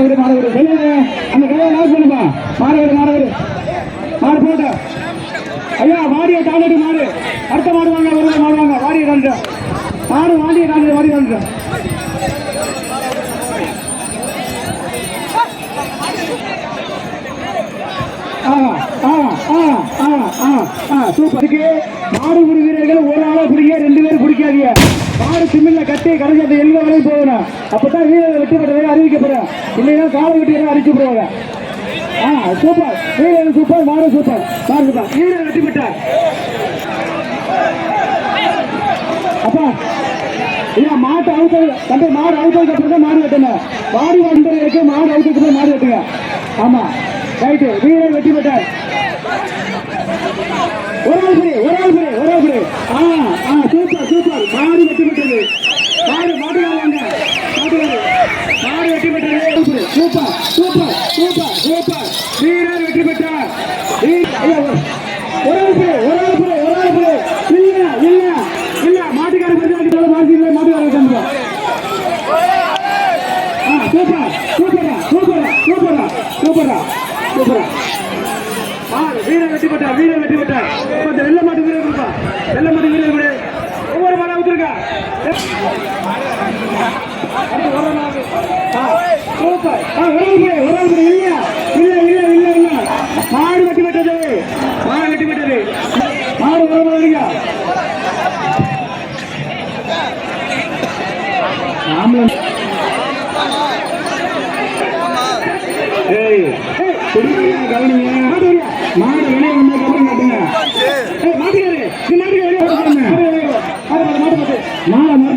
மாடு விடு வெளியே அந்த கதையை லாஸ் பண்ணுப்பா மாடு விடு மாடு போட்ட. ஐயா வாடிய தாண்டி மாடு அடுத்த மாடு வாங்க ஒரு மாடு வாங்க. வாடிய தாண்டு மாடு வாடிய தாண்டி வாடி தாண்டு ஆ ஆ ஆ ஆ ஆ ஆ. சூப்பருக்கு மாடு குடிக்கிறீர்கள் ஒரு ஆளா குடிக்க ரெண்டு பேரும் குடிக்காதீங்க மாடு சிம்மில்ல கட்டி கடைசி அந்த எல்லை வரையும் போகணும். அப்பதான் வீரர் வெற்றி பெற்றதை அறிவிக்கப்படும். இல்லைன்னா காலை வெட்டி அறிவிச்சு சூப்பர். வீரர் சூப்பர் மாடு சூப்பர். மாடு சூப்பர். வீரர் வெட்டி விட்டார் அப்பா இல்ல மாட்டு அவுத்தல் தம்பி மாடு அவுத்ததுக்கு அப்புறம் தான் மாடு வெட்டுங்க. மாடு வந்து இருக்கு மாடு அவுத்ததுக்கு மாடு வெட்டுங்க. ஆமா. ரைட்டு. வீரர் வெட்டி விட்டார் ஒரு ஆள் புரி ஒரு ஆள் புரி ஒரு ஆள் புரி ஆ ஆ சூப்பர் சூப்பர் மாடு வெற்றி பெற்றது மாடு மாடு வாங்க மாடு வாங்க. மாடு வெற்றி பெற்றது சூப்பர் சூப்பர் சூப்பர் சூப்பர் வீரர் வெற்றி பெற்றார் வீர- ஐயா, ஒரு ஆள் புரி ஒரு ஆள் புரி ஒரு ஆள் புரி இல்ல இல்ல இல்ல மாட்டுக்கார பிரச்சனை மாற்றி இல்லை மாட்டுக்கார சந்திரம் ஆ சூப்பர் சூப்பரா சூப்பரா சூப்பரா சூப்பரா சூப்பரா ஆ வீர வெற்றி பெற்றார் வீர வெற்றி பெற்றார் கொஞ்சம் வெள்ள மாட்டு வீரர் இருப்பா வெள்ள மாட்டு வீரர் விடு ஒவ்வொரு மாடா ஊத்துருக்கா சூப்பர் ஆ ஒரு ஆள் போய் ஒரு ஆள் போய் இல்லையா இல்ல இல்ல இல்ல இல்ல மாடு வெட்டி பெற்றது மாடு வெட்டி பெற்றது மாடு ஒரு மாடு இல்லையா ஆம்பளை ஏய், ஏய், குடிங்க, கவனிங்க. மாடு வரியா? மாடு வெளியே வந்து கவனம் காட்டுங்க. ஏய், மாட்டுக்காரு, மாடு மாடு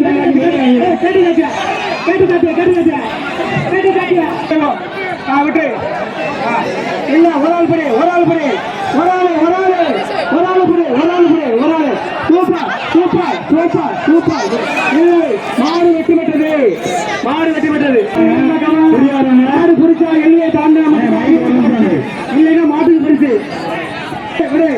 விட்டு. இல்ல, ஒரு ஆள் பிடி, ஒரு ஆள் பிடி. ஒரு ஆளு, ஒரு ஆளு, ஒரு ஆளு பிடி, ஒரு ஆளு பிடி, ஒரு ஆளு. Super, super, super, super. ஏய், மாடு வெற்றி பெற்றது மாடு வெற்றி பெற்றது மாடு குறிச்சா எல்லையை தாண்ட இல்லைன்னா மாட்டுக்கு பரிசு ஏய், விடு.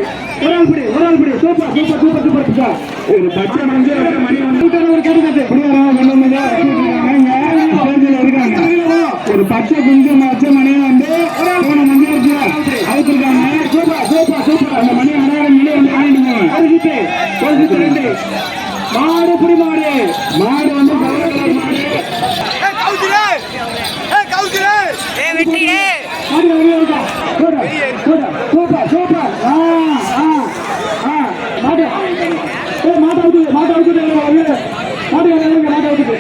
ஒரு ஆள் பிடி ஒரு ஆள் பிடி super super super super super. ஒரு பச்சை மஞ்ச மணி வந்து ஒரு கேட்டு இருக்காங்க ஒரு பச்சை குஞ்சு பச்சை மணியை வந்து போன மஞ்சள் இருக்கு அவுத்திருக்காங்க சூப்பர் சூப்பர் சூப்பர் அந்த மணி அடையாளம் மணி வந்து வாங்கிட்டு போங்க ஒரு சுத்து ஒரு சுத்து ரெண்டு மாடு புடி மாடு மாடு வந்து கலர் கலர் மாடு ஏ வெட்டியே மாடு வெளியே இருக்கா போடு போடு சூப்பர் சூப்பர் ஆ ஆ ஆ மாடு ஏய் மாடு அவுத்து மாடு அவுத்து வெளியே மாடு வெளியே மாடு அவுத்து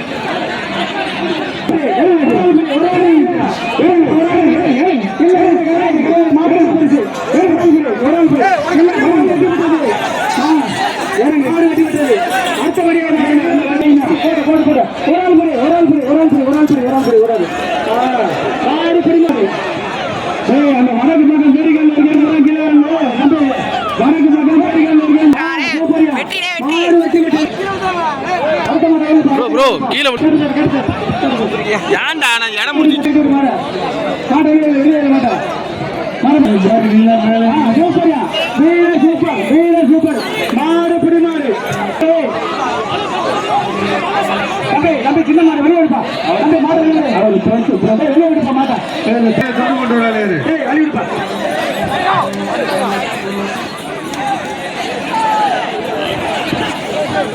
ப்ரோ ப்ரோ கீழே ஏன்டா நான் இடம்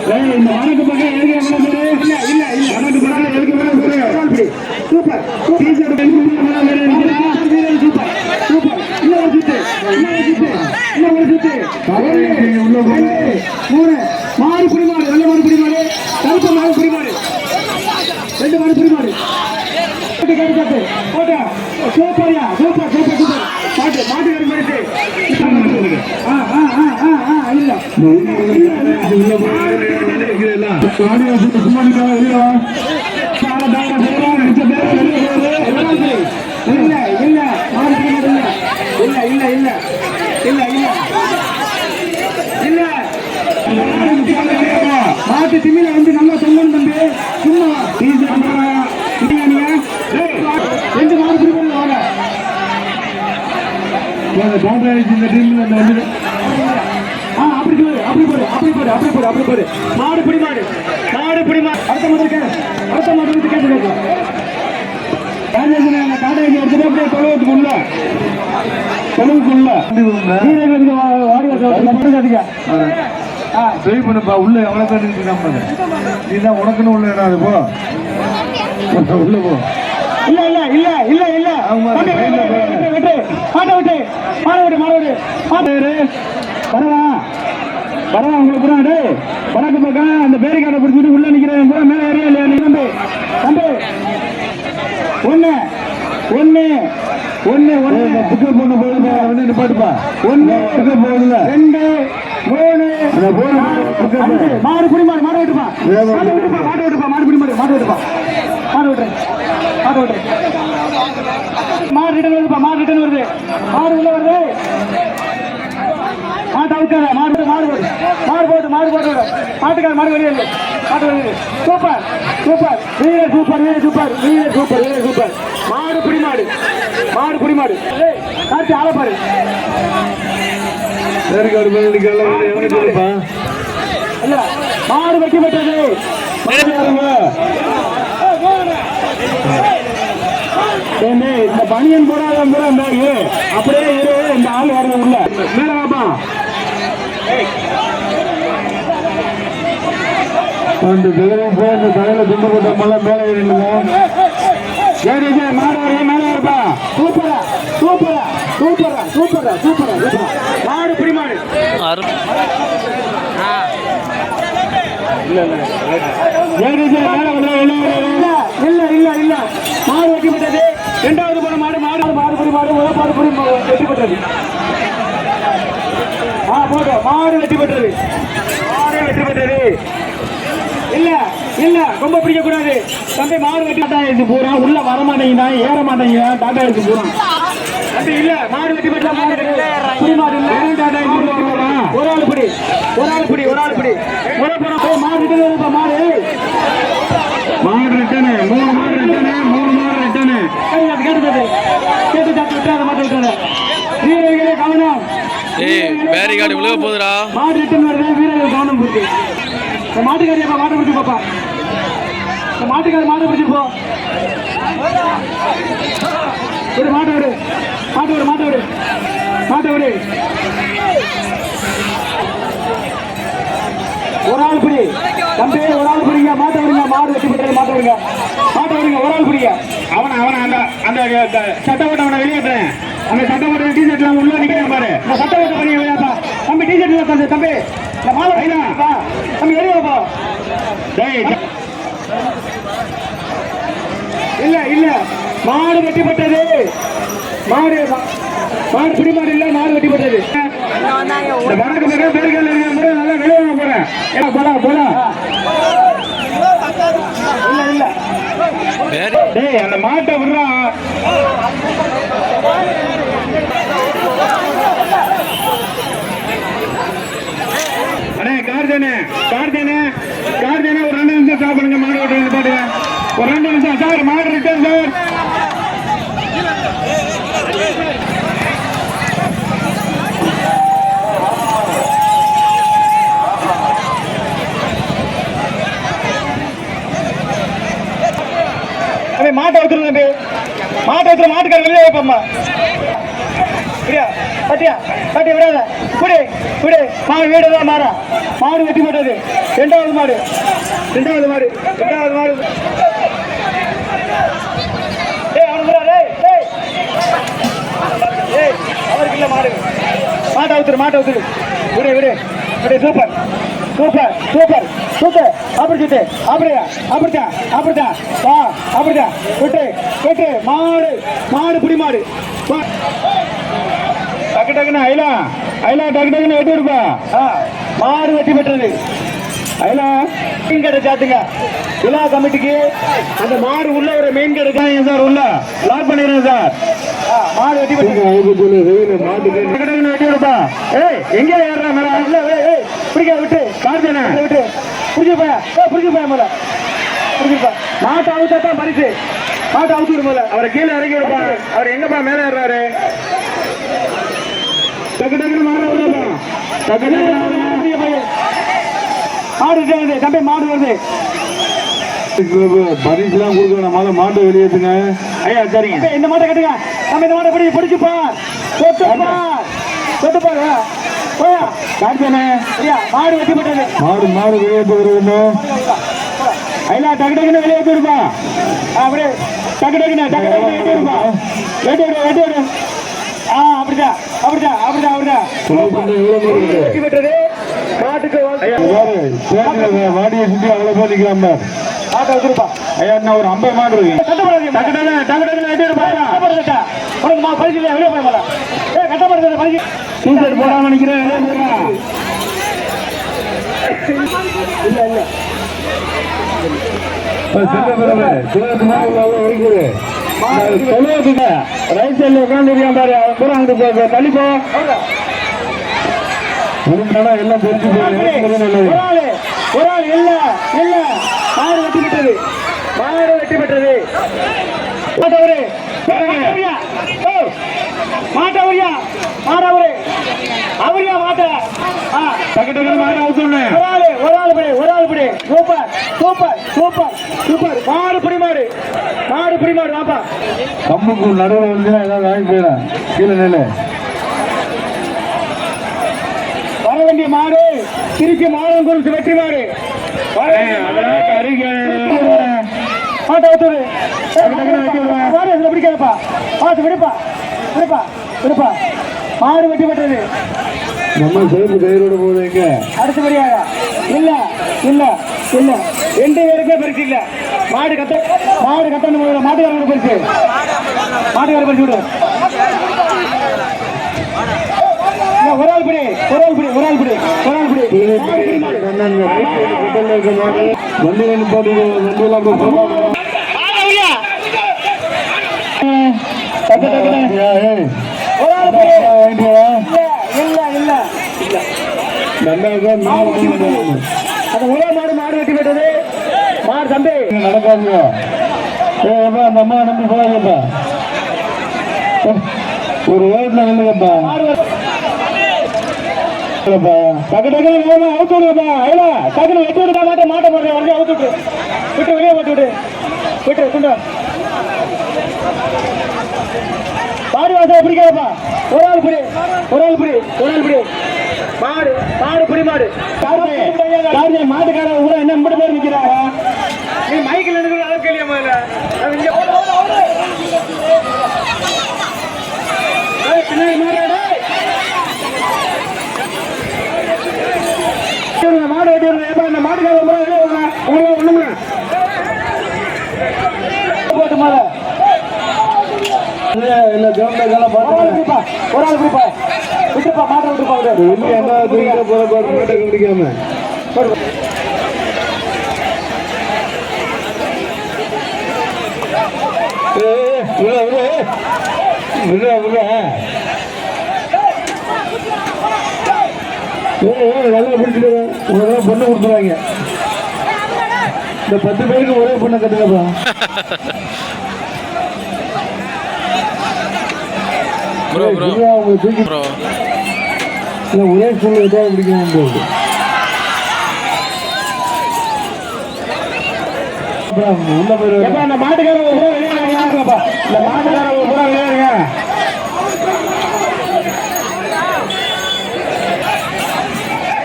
இந்த வணக்கு பக்கம் எழுதி எவ்வளவு பேரு? இல்ல இல்ல இல்ல. வணக்கு பக்கம் எழுதி எவ்வளவு பேரு? சூப்பர். Teacher super. சூப்பர். ஒரு சுத்து இன்னும் ஒரு சுத்து இன்னும் ஒரு சுத்து மூணு. மாடு புடிமாடு வெள்ள மாடு புடிமாடு கருப்பு மாடு புடிமாடு ரெண்டு கட்டு போட்டா சூப்பர்யா சூப்பர் சூப்பர் சூப்பர் மாட்டு மாட்டு கரு மாடு ஆ ஆ ஆ ஆ ஆ இல்ல. இல்ல இல்ல மாடு புடிமாடு இல்ல இல்ல இல்ல இல்ல இல்ல இல்ல மாட்டு திமில வந்து நல்லா சொல்லணும் தம்பி சும்மா டீசல் ரெண்டு மாடு பிடிக்கணும் வாங்க இந்த டீம்ல வந்து அப்படி போடு அப்படி போடு அப்படி போடு அப்படி போடு. மாடு பிடி மாடு. மாடு பிடி மாடு. அடுத்த கேளு. அடுத்த மாடு வந்து கேட்டு கேட்கும் உள்ள நீதான் உனக்குன்னு உள்ள இடம் அது போ. உள்ள போ. இல்ல இல்ல இல்ல இல்ல இல்ல. விட்டு. விட்டு. மாட்ட விட்டு மாட விட்டு. மாட. விட்டு வரவா. வரவா உங்களுக்கு பக்கம் அந்த பேரிக்காரை பிடிச்சிட்டு உள்ள நிக்கிறேன். பூரா மேல ஏறியா இல்லையா நீ தம்பி. ஒண்ணு. ஒண்ணு. ஒண்ணு ஒண்ணு. பிக்கப் பண்ண போகுது வந்து நிப்பாட்டுப்பா. ஒண்ணு. போகுதுல ரெண்டு. மூணு. மாடு புடி மாடு மாடு விட்டுப்பா மாடு விட்டுப்பா மாடு விட்டுப்பா மாடு புடி மாடு மாடு விட்டுப்பா மாடு விட்டுரு மாடு விட்டுரு மாடு ரிட்டன் வருதுப்பா மாடு ரிட்டன் வருது. மாடு உள்ள வருது. மாட்டு அவுக்காத மாடு மாடு போடு மாடு போட்டு மாடு போட்டு. மாட்டுக்கார மாடு வெளியே மாட்டு வெளியே சூப்பர் சூப்பர். வீர சூப்பர் வீர சூப்பர் வீர சூப்பர் வீர சூப்பர். மாடு புடி மாடு மாடு புடி மாடு ஏய், கார்த்தி ஆள பாரு. பேருக்காடு பேருக்கு எல்லாம் எவனுக்கு சொல்லுப்பா? இல்ல மாடு வெட்டி பெற்றது. இந்த பனியன் போடாத அப்படியே இரு இந்த ஆள் வரது உள்ள. மேல வாப்பா. அந்த போய் அந்த தலையில துண்டு போட்ட மலை மேலே ஏறிடுங்க ஏறி ஏறி, மாடு மேல இருப்பா சூப்பரா சூப்பரா சூப்பரா சூப்பரா சூப்பரா சூப்பரா மாடு பிடி மாடு அரு ஏறி ஏறி, மேல உள்ள. இல்ல இல்ல இல்ல இல்ல மாடு வெட்டி விட்டது இரண்டாவது போன மாடு மாடு மாடு புடி மாடு முதல் மாடு புடி மா- வெட்டி பெற்றது ஆ போடு மாடு வெட்டி மாடு வெட்டி பெற்றது இல்ல இல்ல ரொம்ப பிடிக்க கூடாது தம்பி மாடு வெட்டி டாட்டா எடுத்து பூரா உள்ள வர மாட்டேங்குதா ஏற மாட்டேங்குதா டாட்டா எடுத்து பூரா. தம்பி இல்ல மாடு வெட்டி பெற்றா மாடு. புடி மாடு இல்ல. டாட்டா எடுத்து பூரா ஒரு ஆள் பிடி ஒரு ஆள் பிடி ஒரு ஆள் பிடி. ஒரு போனா போய் மாடு கிட்ட வருதுப்பா, மாடு. மாடு ரிட்டனு மூணு மாடு ரிட்டனு மூணு மாடு ரிட்டனு. கேட்டு கேட்டு கேட்டு சாத்து விட்டாத மாட்ட விட்டாத வீரர்களே கவனம். ஏய் பேரிகார்டு விழுக போகுதுடா. மாடு ரிட்டன் வருது வீரர்கள் கவனம் கொடுத்து இந்த மாட்டுக்காரியாப்பா மாட்டை பிடிச்சி பாப்பா. இந்த மாட்டுக்காரி மாட்டை பிடிச்சி போ. விடு மாட்டை விடு. மாட்டை விடு மாட்டை விடு. மாட்டை விடு. ஒரு ஆள் பிடி. தம்பி ஒரு ஆள் பிடிங்க. மாட்டை விடுங்க. மாடு வெட்டி போட்டு மாட்டை விடுங்க. மாட்டை விடுங்க. ஒரு ஆள் பிடிங்க. அவனை அவனை அந்த அந்த சட்டை போட்ட அவனை வெளியேற்றேன் அந்த சட்டை போட்ட டி ஷர்ட்ல உள்ள நிக்கிறேன் பாரு. இந்த சட்டை போட்ட பண்ணி வெளியாப்பா தம்பி டி ஷர்ட்ல தம்பி. இல்ல இல்ல மாடு வெட்டிப்பட்டது. மாடு மாடு பிடி மாடு இல்ல மாடு வெட்டிப்பட்டது. வடக்கு பக்கம் பெருக்கல் இருக்க நல்லா வெளியே போறேன் ஏன்னா போடா இல்ல இல்ல டேய் அந்த மாட்டை விடுறான் தானே கார் தானே கார் தானே ஒரு ரெண்டு நிமிஷம் சாப்பிடுங்க மாடு ஓட்டுறது பாட்டு. ஒரு ரெண்டு நிமிஷம் சார் மாடு ரிட்டர்ன் சார் மாட்டை வச்சுருங்க மாட்டை வச்சுரு மாட்டுக்கார வெளியே வைப்பம்மா சரியா பட்டியா கட்டி விடாத. குடி குடி மாடு வீடு தான் மாறா. மாடு வெட்டி போட்டது. ரெண்டாவது மாடு. ரெண்டாவது மாடு. ரெண்டாவது மாடு. அவருக்கு இல்ல மாடு. மாட்டை ஊத்துரு மாட்டை ஊத்துரு விடு விடு. விடு சூப்பர் சூப்பர் சூப்பர் சூப்பர் அப்படி சுட்டு அப்படியா? அப்படித்தான் அப்படித்தான் வா அப்படித்தான் விட்டு விட்டு. மாடு மாடு புடி மாடு. டக்கு டக்குன்னு ஐலா ஐலா டக்கு டக்குன்னு விடுப்பா ஆ, மாடு வெட்டி பெற்றது. ஐலா மீன் கடை சாத்துங்க. விழா கமிட்டிக்கு அந்த மாடு உள்ள ஒரு மெயின் கடை தான் சார் உள்ள? லாக் பண்ணிடுறேன் சார். மாடு வெட்டி பெற்றது. வெட்டி விடுப்பா. ஏய் எங்கே ஏறுறா மேல? இல்ல ஏய் பிடிக்க விட்டு. கார்த்தனா விட்டு. புடிச்சு போயா போயா மேல. புடிச்சுப்பா மாட்டை அவுத்தா தான் பரிசு மாட்டை அவுத்து அவரை கீழே இறக்கி விடுப்பா. அவர் எங்கப்பா மேல ஏறாரு டக்கு டக்குன்னு மாடு டக்கு மாடு தம்பி மாடு வருது. பரிசுலாம் கொடுக்கணும். முதல்ல மாட்டை வெளியேற்றுங்க ஐயா சரிங்க. இந்த மாட்டை கட்டுங்க. நம்ம இந்த மாட்டை பிடி பிடிச்சுப்பா தொட்டுப்பா தொட்டுப்பா போயா. காட்டுதானே சரியா மாடு வெட்டி போட்டது. மாடு மாடு வெளியே போயிருந்தோ ஐயா டக்கு டக்குன்னு வெளியே போயிருப்பா அப்படியே டக்கு டக்குன்னு டக்கு டக்குன்னு வெட்டி விடுப்பா. வெட்டி விடு வெட்டி விடு. ஆ அப்படிதான் அப்படிதான் அப்படிதான் அப்படிதான். வெட்டி போட்டது மாட்டுக்கு வாடியை சுத்தி அவ்வளவு போய் வச்சிருப்பா ஐயா இன்னும் ஒரு ஐம்பது மாடு இருக்கு. போடாம வெளியே போடுறா. இல்ல இல்ல ரைட் சைட்ல உட்காந்துருக்கான் பாரு அவன் பூரா அங்கிட்டு போ தள்ளி போ. எல்லாம் தெரிஞ்சு ஒரு ஆளு இல்ல இல்ல. மாடு வெட்டி விட்டது மாடு மாட்டவரு மாட்டவரியா? மாடவரு. அவரியா மாட்ட. டக்குன்னு மாடு அவுத்துடனே ஒரு ஆளு ஒரு ஆள் பிடி ஒரு ஆள் பிடி. Super super super super. மாடு பிடி மாடு. மாடு வாப்பா கம்புக்கு நடுவில் வந்து ஏதாவது வாங்கி போயிடலாம் கீழே நிலை வர வேண்டிய மாடு திருச்சி மாதம் குறித்து வெற்றி மாடு. பிடிக்காதப்பா. பார்த்து விடுப்பா விடுப்பா விடுப்பா. மாடு வெட்டி விட்டுறது நம்ம சேர்ந்து கயிறோட போகுது எங்க? அடுத்தபடியாக இல்ல இல்ல இல்ல. ரெண்டு பேருக்கே பரிசு இல்ல. மாடு கட்ட மாடு முதல்ல மாட்டுக்காரங்க பரிசு மாட்டுக்கார பரிசு விடு. ஒரு ஆள் பிடி ஒரு ஆள் பிடி ஒரு ஆள் பிடி ஒரு ஆள் பிடி போகாம. டக்கு, டக்கு, டக்கு. ஏய், ஏய், ஒரு ஆள் பிடி வாங்கிட்டு வா. இல்ல இல்ல இல்ல நல்லா இருக்கா? நீங்க வந்து அந்த ஒரே மாடு மாடு வெட்டி விட்டது மாடு தம்பி அந்த அம்மா நம்பி போகாதப்பா. ஒரு ஓட்டுல இல்லப்பா. டக்கு டக்கு வேகமா அவுத்து விடுப்பா ஐயா டக்குனு வெட்டி மாட்டை மாட்டை போடுறேன். வந்து அவுத்து விட்டு விட்டு வெளியே போட்டு விட்டு வாசல் பிடிக்காதப்பா. ஒரு ஆள் பிடி. ஒரு ஆள் பிடி. ஒரு ஆள் பிடி. மாடு மாடு பிடி மாடு. கார்த்திகை, மாட்டுக்காரன் கூட என்ன மட்டும் பேர் நிக்கிறாங்க? நீ மைக்கில் எடுக்கிற அளவுக்கு இல்லையா முதல்ல பின்னாடி மாடு. இந்த மாடு வெட்டி விடுறது எப்ப இந்த பூரா வெளியே விடுங்க உங்களுக்கு ஒண்ணுங்க போட்டு மாலை இல்ல கவர்மெண்ட் எல்லாம் ஒரு ஆள் பிடிப்பா விட்டுப்பா மாட்டை விட்டுப்பா என்ன போற பாரு மாட்டை கவனிக்காம ஏய், விடு, விடு. ஏய், ஏய், நல்லா. உனக்கு பொண்ணு கொடுத்துருவாங்க. இந்த பத்து பேருக்கு ஒரே பொண்ணை இல்ல, ஒரே ஸ்கூல்ல ஏதாவது பிடிக்க முடியாது அப்புறம் உள்ள எப்பா அந்த பூரா இந்த மாட்டுக்காரன் ஒரு பூரா விளையாடுங்க.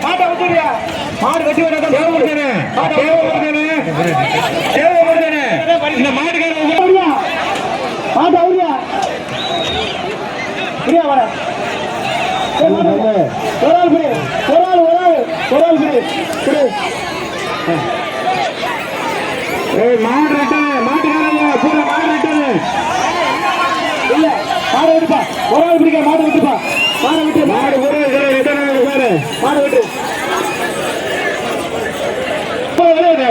மாட்டை விட்டுறியா மாடு வெட்டி விடாத தேவைப்படுதானே? தேவைப்படுதானே? தேவைப்படுதானே? இந்த மாட்டுக்காரன் ஒரு பூரா- மாட்டை அவரியா பிரியா வர. ஒரு ஆள் ஒரு ஆள் ஒரு ஆள். ஒரு ஆள் ஏய், மாடு ரெட்டனே, மாட்டுக்காரங்க பூரா மாடு ரெட்டனே. இல்ல மாடு விட்டுப்பா ஒரு ஆள் பிடிக்க மாடு விட்டுப்பா மாடு விட்டு மாடு பூரா இருக்கிற ரெட்டனே பாரு. மாடு விட்டு விளையாடு.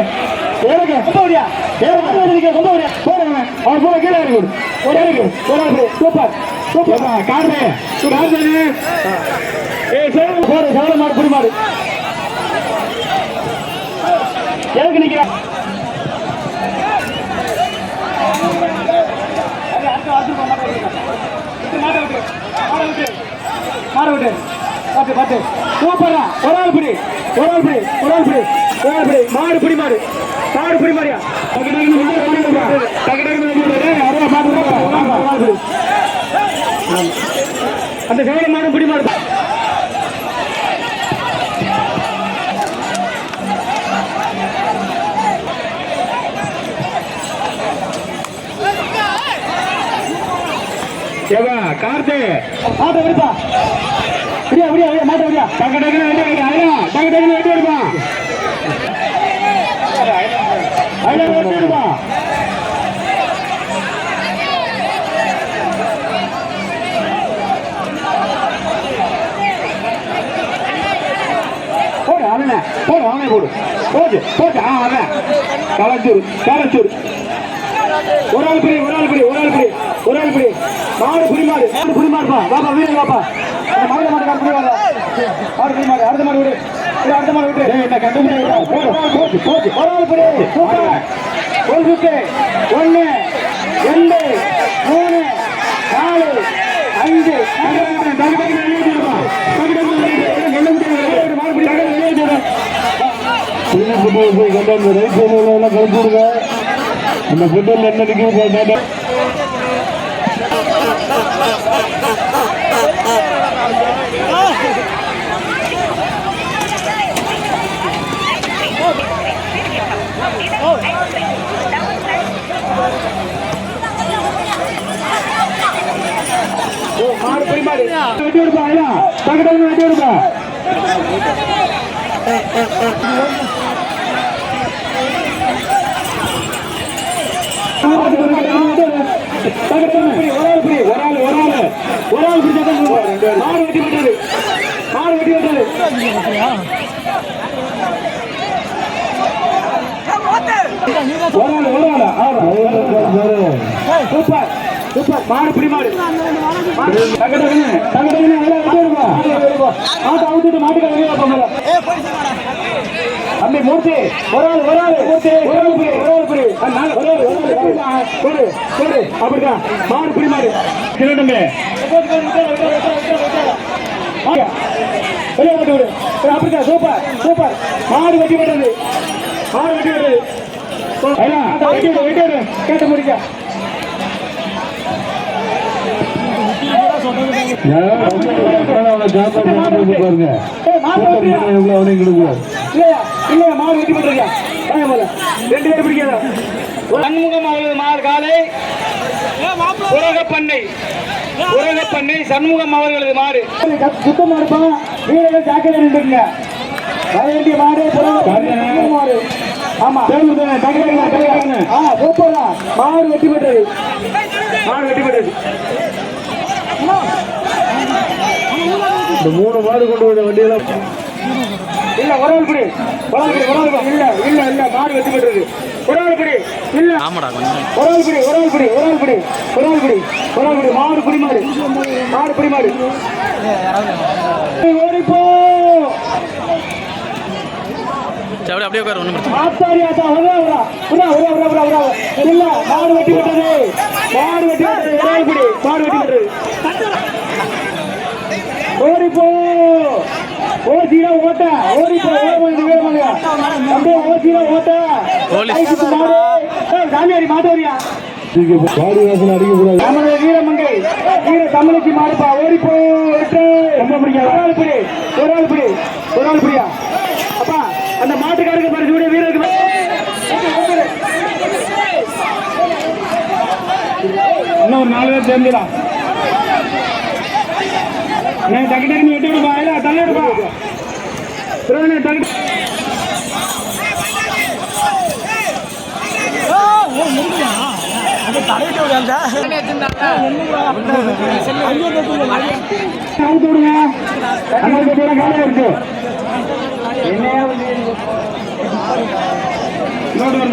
ஏறுங்க, கொம்ப வரியா? ஏறுங்க, கொம்ப வரியா, கொம்ப வரியா? போடுங்க. அவன் பூரா கீழே இறக்கி விடு. ஒரு இறக்கி, ஒரு ஆள். சூப்பர் சூப்பர் காட்டு. காட்டுனே. ஏய் சேவல் போடு சேவல மாடு புடி மாடு எதுக்கு நிக்கிற மாட விட்டு பாத்து சூப்பரா ஒரு ஆள் பிடி ஒரு ஆள் பிடி ஒரு ஆள் பிடி ஒரு ஆள் பிடி மாடு பிடி மாடு மாடு பிடி மாடியா டக்கு டக்கு அந்த கவலை மாடு பிடி மாடு ஏவா கார்த்து. மாட்டை விடுப்பா விடியா விடியா விடியா மாட்டை விடியா டக்கு டக்குன்னு வெட்டி விடுப்பா ஐயா டக்கு டக்குன்னு வெட்டி விடுப்பா ஐயா வெட்டி விடுப்பா போடு அவனை போடு அவனை போடு. போடு போடு ஆ அவன் கலச்சூர் கலச்சூர். ஒரு ஆள் பிடி ஒரு ஆள் பிடி ஒரு ஆள் பிடி. ஒரு ஆள் பிடி மாடு புடி மாடு மாடு புடி மாடுப்பா பாப்பா வீடு பாப்பா இந்த மாடு மாடு கார் புடி வாங்க மாடு புடி மாடு அடுத்த மாடு விடு. இது அடுத்த மாடு விட்டு. என்ன கண்டுபிடி போடு போடு போடு. ஒரு ஆள் பிடி சூப்பர். ஒரு சுத்து. ஒன்னு ரெண்டு. மூணு. நாலு. அஞ்சு போய் கொண்டாந்து ரைட் சைடில் எல்லாம் கலந்து விடுங்க. அந்த என்ன நிற்கிறது ஓ, மாடு புடி மாடு வெட்டி விடுப்பா ஐயா டக்கு டக்குன்னு வெட்டி விடுப்பா மாடு சூப்பர். சூப்பர். மாடு பிடி மாடு. டக்கு டக்குன்னு எல்லாம் வெளியே வருப்பா. மாட்டை அவுத்துட்டு மாட்டுக்கு வெளியே போங்க. தம்பி மூர்த்தி. ஒரு ஆள் ஒரு ஆள் மூர்த்தி. ஒரு ஆள் பிடி ஒரு ஆள் நாலு, ஒரு ஆள் ஒரு ஒரு அப்படிதான். மாடு பிடி மாடு கிரண்டுங்க வெளியே போட்டு விடு அப்படிதான். Super super. மாடு வெட்டி விடுறது மாடு வெட்டி விடுறது கேட்டு முடிக்க. பாருங்க. இல்லையா? இல்லையா? மாடு வெட்டி போட்டுருக்கியா? வாங்க போல ரெண்டு பேரும் பிடிக்காத. சண்முகம் அவர்களது மாடு காலை. உரகப்பண்ணை உரகப்பண்ணை சண்முகம் அவர்களது மாடு. சுத்தம் மாடுப்பா வீரர்கள் ஜாக்கிரதை நின்றுங்க வர வேண்டிய மாடு மாடு. ஆமா. ஆ சூப்பரா மாடு வெட்டி போட்டது. மாடு வெட்டி போட்டது. இந்த மூணு மாடு கொண்டு வந்த வண்டியெல்லாம் இல்ல ஒரு ஆள் பிடி ஒரு ஆள் பிடி ஒரு ஆள். இல்ல இல்ல இல்ல மாடு வெட்டி போட்டது ஒரு ஆள் பிடி இல்ல ஆமாடா ஒரு ஆள் பிடி ஒரு ஆள் பிடி ஒரு ஆள் பிடி ஒரு ஆள் பிடி ஒரு ஆள் பிடி மாடு பிடி மாடு மாடு பிடி மாடு ஓடிப்போ அப்படியே அப்படியே உட்காரு ஆத்தா இல்ல மாடு வெட்டி விட்டது மாடு வெட்டி விட்டது ஒரு ஆள் பிடி மாடு வெட்டி விட்டது ஓடிப்போ. ஓசியா ஓட்ட. வேணுங்க அப்படியே ஓசியா ஓட்ட. போலீஸ். கைக்குத்து மாடு. ஏய், சாமியாடி மாடு வரியா பாடி வாசல் அடிக்கக்கூடாது நமது வீரமங்கை. வீர தமிழுக்கு மாடுப்பா. ஓடி போ ரொம்ப பிடிக்காது? ஒரு ஆள் பிடி ஒரு ஆள் பிடி ஒரு ஆள் பிடியா? அப்பா அந்த மாட்டுக்காரருக்கு பரிசு விட வீரருக்கு. இன்னும் ஒரு நாலு பேர் சேர்ந்துடா. டக்கு டக்குன்னு வெட்டி விடுப்பா. இல்ல தள்ளி விடுப்பா. திருவண்ணே டக்கு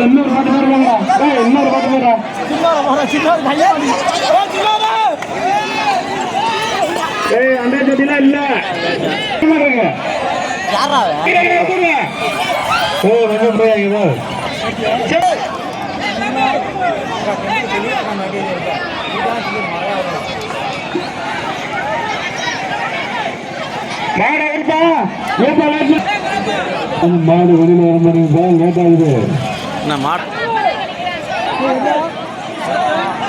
இன்னொரு பாட்டு ஏய் இன்னொரு பாட்டு ஏய் அந்த ஜோதிலாம் இல்ல. மாட்டேங்க ஓ ரொம்ப போயாங்க மாடா இருப்பா ஏப்பா அந்த மாடு வெளியில் வர மாட்டேங்குது லேட் ஆகுது. நான் மாட்?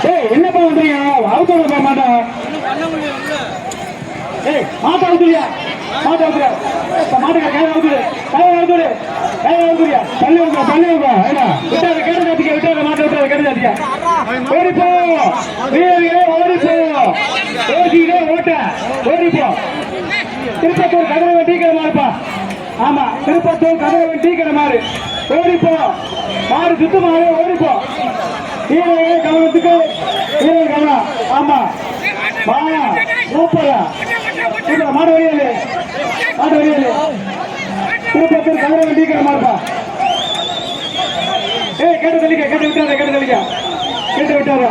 ஏய் என்னப்பா பண்றீங்க? மாட்டோம் ஏய் மாட்டை அவுத்துறியா மாட்டை அவுத்துறியா மாட்டுக்க கையை அவுத்துடு கையை அவுத்துடு கையை அவுத்துறியா தள்ளி வைப்பா தள்ளி வைப்பா ஏடா விட்டாத கேட்டு ஜாத்திக்க விட்டாத மாட்டை விட்டாத கேட்டு ஜாத்திக்க ஓடிப்போ. வீரர்களே ஓடிப்போ. ஓட்ட. ஓடிப்போ. திருப்பத்தூர் கதிரவன் டீ கடை ஆமா திருப்பத்தூர் கதிரவன் டீ கடை மாறு. ஓடிப்போ. மாடு சுத்து மாறு ஓடிப்போ. வீரர்கள் கவனத்துக்கு. வீரர்கள் கவனம் ஆமா. வா சூப்பரா சூப்பரா மாடு வழியலே மாடு வழியலே திருப்பத்தூர் கதிரவன் டீ கடை மாறுப்பா ஏய் கேட்டு தள்ளிக்க கேட்டு விட்டாத கேட்டு தள்ளிக்க கேட்டு விட்டாத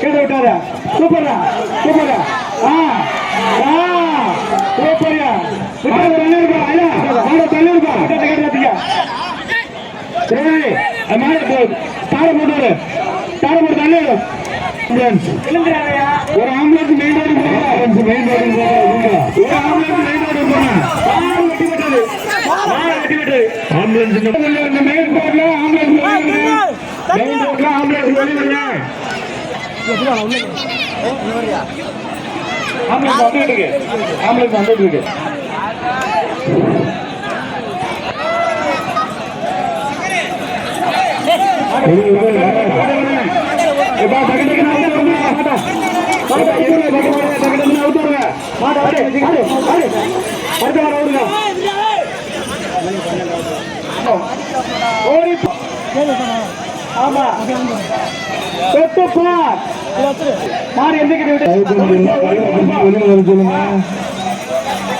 கேட்டு விட்டாத சூப்பரா சூப்பரா ஆ ஆ சூப்பரா விட்டாத தள்ளி இருக்கா ஐயா மாட தள்ளி இருக்கா கேட்டு தள்ளிக்க ஏய் மாட போ போட்டு தாட போட்டு தள்ளி ஒரு ambulance main road main road ஒரு ஆம்புலன்ஸ் மெயின் ரோடு போனா வெட்டி விட்டது. மாடு வெட்டி விட்டது. ஆம்புலன்ஸ் இந்த மெயின் ரோட்ல ஆம்புலன்ஸ் மெயின் ரோட்ல ஆம்புலன்ஸ் வெளியில ஆம்புலன்ஸ் வந்துட்டு இருக்கு. ஆம்புலன்ஸ் வந்துட்டு இருக்கு. இப்ப டக்கு ஆமா தொட்டு பார். மாடு எந்திக்கிட்டு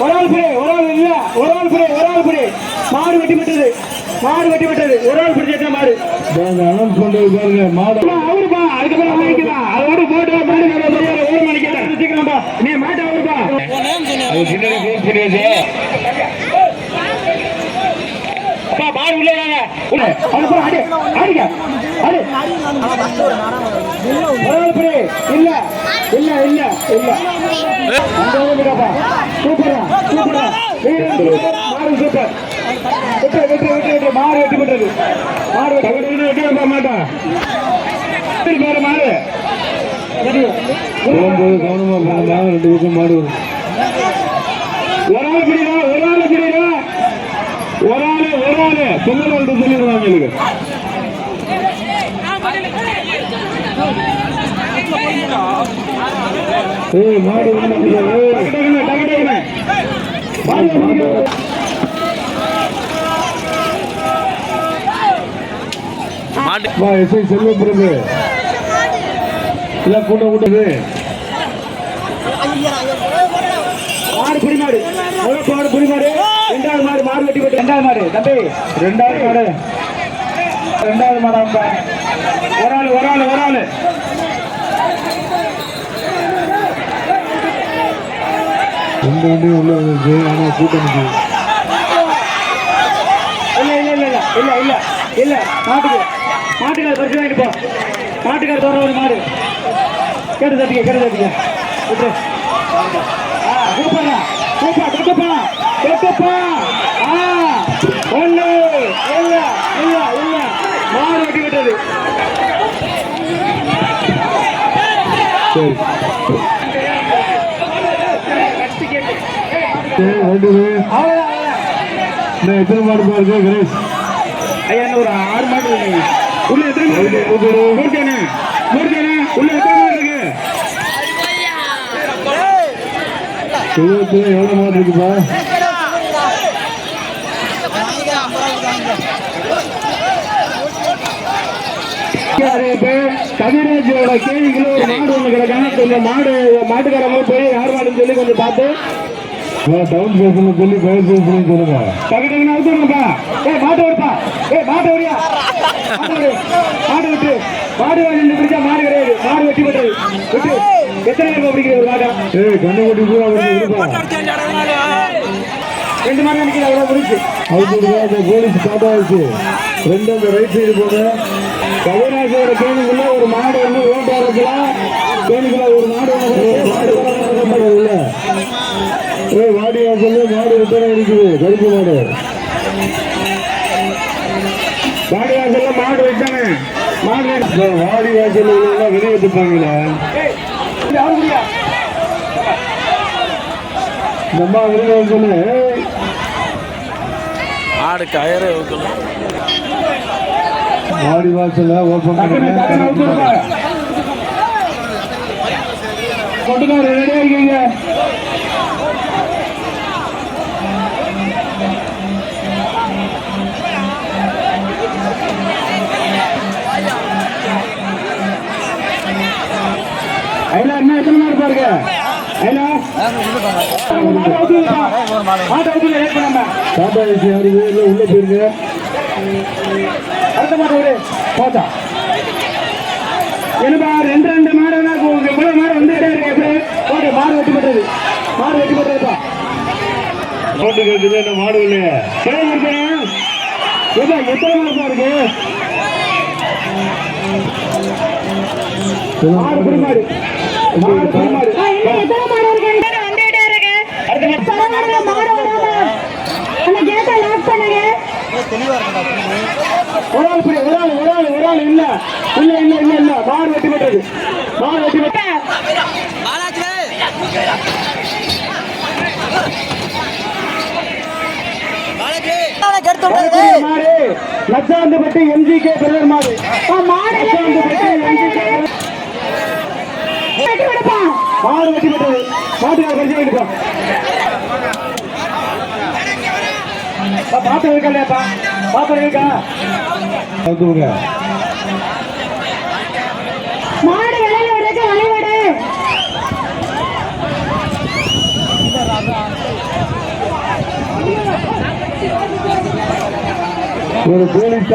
ஒரு ஆள் பிடி ஒரு ஆள் இல்ல ஒரு ஆள் பிடி ஒரு ஆள் பிடி மாடு வெட்டி விட்டது மாடு வெட்டி விட்டது. ஒரு ஆள் பிடிச்சா மாடு. அனௌன்ஸ் பண்றது பாருங்க மாடு. அவருப்பா அதுக்கப்புறம் நினைக்கலாம் அதோட போட்டு மாடு ஒரு மணிக்கு சீக்கிரம்ப்பா நீ மாட்ட அவருப்பா அது பின்னாடி க்ளோஸ் பண்ணியாச்சு அப்பா மாடு உள்ள வாங்க. உள்ள. அதுக்கப்புறம் அடி அடிக்க அடி. ஒரு ஆள் பிடி. இல்ல இல்ல இல்ல இல்ல. அந்த ஓடுங்கப்பா சூப்பரா சூப்பரா வீரன் சூப்பர், மாடு சூப்பர். வெட்டு வெட்டு விட்டது மாடு வெட்டி வெட்டி வைக்க மாட்டான் பேரு வெட்டி. போகும்போது கவனமா போகணுமா ரெண்டு பக்கம் மாடு வரும். ஒரு ஆள் பிடிடா ஒரு ஆள் பிடிடா. ஒரு ஆளு ஒரு எனக்கு ஏய் டக்கு டக்கு. மாடு வா எஸ்ஐ செல்வ பிறகு. இல்ல கூட்ட கூட்டது மாடு புடி மாடு முதல் மாடு புடி மாடு ரெண்டாவது மாடு மாடு வெட்டி விட்டு ரெண்டாவது மாடு. தம்பி ரெண்டாவது மாடு. ரெண்டாவது மாடு அவங்க ஒரு ஆள் ஒரு ஆள் ஒரு ஆள். ரெண்டு வண்டியும் உள்ள. இல்ல இல்ல இல்ல இல்ல இல்ல இல்ல இல்ல. மாட்டுக்கு. மாட்டுக்கார பரிசு வாங்கிட்டு போ. மாட்டுக்கார தோற ஒரு மாடு. கேட்டு தட்டிக்க கேட்டு தட்டிக்க. விட்டு ஆ கூப்பா கூப்பா தொட்டுப்பா தொட்டுப்பா ஆ ஒண்ணு இல்ல இல்ல இல்ல. மாடு வெட்டி விட்டது. சரி. ஏய், ரெண்டு பேரு. அவ்வளவுதான் அவ்வளவுதான். இந்த எத்தனை மாடு பாருங்க கணேஷ்? ஐயா ஒரு ஆறு மாடு. உள்ள எத்தனை மாடு இருக்கு? மூர்த்தியானே மூர்த்தியானே உள்ள எத்தனை மாடு இருக்கு? இருக்குப்பா? கவிராஜோட கேள்விக்குள்ள ஒரு மாடு ஒண்ணு கிடக்காம கொஞ்சம் மாடு மாட்டுக்காரங்க போய் யார் மாடுன்னு சொல்லி கொஞ்சம் பார்த்து. டவுன் பேசணும் சொல்லி பயிர் பேசணும் சொல்லுங்க. டக்குனு அவுத்துருங்கப்பா ஏ மாட்டு வருப்பா ஏ மாட்டு வரியா. மாடு விட்டு. மாடு வாங்கி பிடிச்சா மாடு கிடையாது. மாடு வெட்டி விட்டது விட்டு. எத்தனை பேர் ஒரு மாடா ஏய் கண்ணுக்குட்டி பூரா வந்து இருப்பா. ரெண்டு மாடு நினைக்கிற அவ்வளோ முடிச்சு அவுட்டு அந்த போலீஸ் ஸ்டார்ட் ஆயிடுச்சு. ரெண்டு அந்த ரைட் சைடு போங்க கவிராஜோட கேணிக்குள்ள ஒரு மாடு ஒண்ணு ஓட்டு வரதுலாம் கேணிக்குள்ள ஒரு மாடு ஒண்ணு மாடு வர இல்ல ஏய் வாடி வாசல்ல மாடு எத்தனை இருக்குது கருப்பு மாடு. வாடி மாடு வச்சாங்க மாடு வாடி யாரு முடியா இந்த அம்மா விருது சொல்லு ஆடு கயறு வைக்கல ஆடி வாசல்ல ஓபன் டக்குனு டக்குனு அவுத்துருப்பா. கொண்டுக்காரு ரெடியா இருக்கீங்க. அவுத்துல ஏட் பண்ணாம டாடா ஏசி யாருக்கு இல்ல உள்ள போயிருங்க. அடுத்த மாடு விடு போச்சா? என்னப்பா ரெண்டு ரெண்டு மாடு இவ்வளவு மாடு வந்துட்டே இருக்கு எப்படி? ஓகே மாடு வெட்டி போட்டது மாடு வெட்டி போட்டதுப்பா போட்டு கேட்குது என்ன மாடு இல்லையே? எத்தனை மாடு எத்தனை இருக்கு மாடு வெட்டி போட்டது மாடு வெட்டி போட்டது மாடு! லட்சாந்தப்பட்டி எம்ஜிகே பிரதர் மாடு மாடு லட்சாந்தப்பட்டி வெட்டி விடுப்பா மாடு வெட்டி போட்டது மாட்டுக்கார பரிசு வாங்கிட்டு போ. பாத்திரம் இருக்கா இல்லையாப்பா? பாத்திரம் இருக்கா பார்த்துங்க மாடு விளையில விடுறதுக்கு வழிவிடு ஒரு போலீஸ்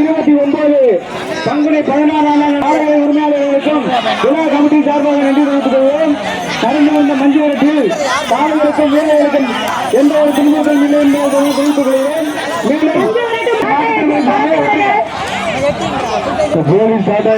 இருபத்தி ஒன்பது. பங்குனி பதினாறாம் நாடக உரிமையாளர்களுக்கும் விழா கமிட்டி சார்பாக நன்றி தெரிவித்துக் கொள்வோம் கலந்து வந்த மஞ்சுவரத்தில் காவலருக்கும் வீரர்களுக்கும் எந்த ஒரு துன்பங்கள் இல்லை என்பதை தெரிவித்துக் கொள்கிறேன் மேலும் போலீஸ் டாடா